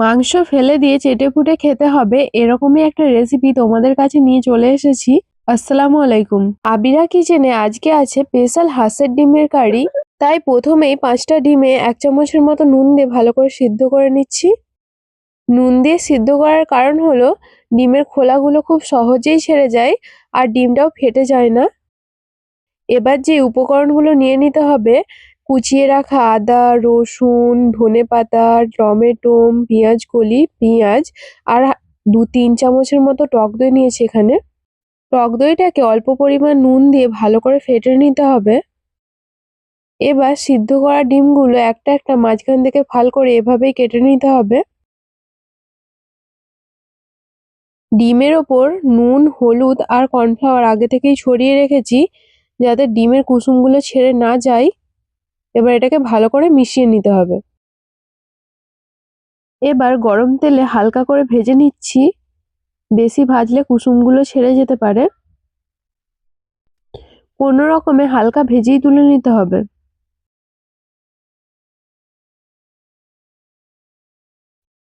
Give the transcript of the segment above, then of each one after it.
মাংস ফেলে দিয়ে চেটে ফুটে খেতে হবে, এরকমই একটা রেসিপি তোমাদের কাছে নিয়ে চলে এসেছি। আসসালামু আলাইকুম। আবিরা কিচেনে আজকে আছে স্পেশাল হাঁসের ডিমের কারি। তাই প্রথমেই পাঁচটা ডিমে এক চামচের মতো নুন দিয়ে ভালো করে সিদ্ধ করে নিচ্ছি। নুন দিয়ে সিদ্ধ করার কারণ হলো, ডিমের খোলাগুলো খুব সহজেই ছেড়ে যায় আর ডিমটাও ফেটে যায় না। এবার যে উপকরণগুলো নিয়ে নিতে হবে কুচিয়ে রাখা আদা, রসুন, ধনে পাতা, টমেটো, পেঁয়াজ কলি, পেঁয়াজ আর দু তিন চামচের মতো টক দই নিয়েছি এখানে। টক দইটাকে অল্প পরিমাণ নুন দিয়ে ভালো করে ফেটে নিতে হবে। এবার সিদ্ধ করা ডিমগুলো একটা একটা মাঝখান থেকে ফাল করে এভাবেই কেটে নিতে হবে। ডিমের ওপর নুন, হলুদ আর কর্নফ্লাওয়ার আগে থেকেই ছড়িয়ে রেখেছি যাতে ডিমের কুসুমগুলো ছেড়ে না যায়। এবার এটাকে ভালো করে মিশিয়ে নিতে হবে। এবার গরম তেলে হালকা করে ভেজে নিচ্ছি। বেশি ভাজলে কুসুমগুলো ছেড়ে যেতে পারে। কোনো রকমে হালকা ভেজেই তুলে নিতে হবে।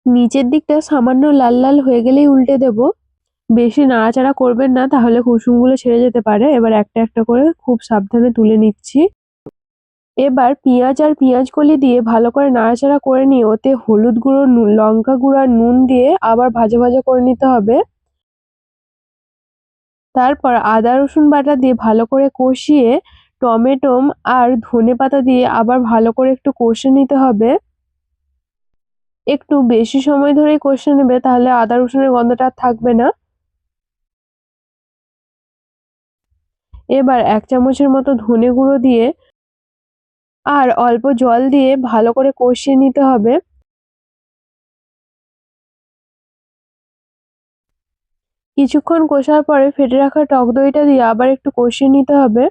নিচের দিকটা সামান্য লাল লাল হয়ে গেলেই উল্টে দেব। বেশি নাড়াচাড়া করবেন না, তাহলে কুসুমগুলো ছেড়ে যেতে পারে। এবার একটা একটা করে খুব সাবধানে তুলে নিচ্ছি। এবার পেঁয়াজ আর পেঁয়াজ কলি দিয়ে ভালো করে নাড়াচাড়া করে নিয়ে ওতে হলুদ গুঁড়ো লঙ্কা গুঁড়ো আর নুন দিয়ে আবার ভাজা ভাজা করে নিতে হবে। তারপর আদা, রসুন বাটা দিয়ে ভালো করে কষিয়ে টমেটো আর ধনে পাতা দিয়ে আবার ভালো করে একটু কষে নিতে হবে। একটু বেশি সময় ধরেই কষে নেবে তাহলে আদা, রসুনের গন্ধটা থাকবে না। এবার এক চামচের মতো ধনে গুঁড়ো দিয়ে আর অল্প জল দিয়ে ভালো করে কষিয়ে নিতে হবে। কিছুক্ষণ কষার পরে ফেটে রাখা টক দইটা দিয়ে আবার একটু কষিয়ে নিতে হবে।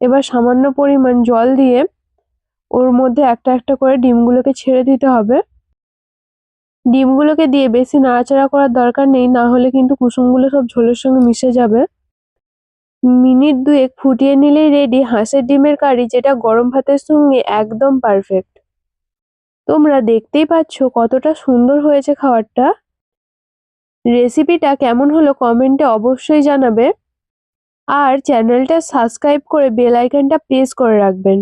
এবার সামান্য পরিমাণ জল দিয়ে ওর মধ্যে একটা একটা করে ডিমগুলোকে ছেড়ে দিতে হবে। ডিমগুলোকে দিয়ে বেশি নাড়াচাড়া করার দরকার নেই, না হলে কিন্তু কুসুমগুলো সব ঝোলের সঙ্গে মিশে যাবে। মিনিট দুয়েক ফুটিয়ে নিলেই রেডি হাঁসের ডিমের কারি, যেটা গরম ভাতের সঙ্গে একদম পারফেক্ট তোমরা দেখতেই পাচ্ছ কতটা সুন্দর হয়েছে খাবারটা। রেসিপিটা কেমন হলো কমেন্টে অবশ্যই জানাবে। আর চ্যানেলটা সাবস্ক্রাইব করে বেল আইকনটা প্রেস করে রাখবেন।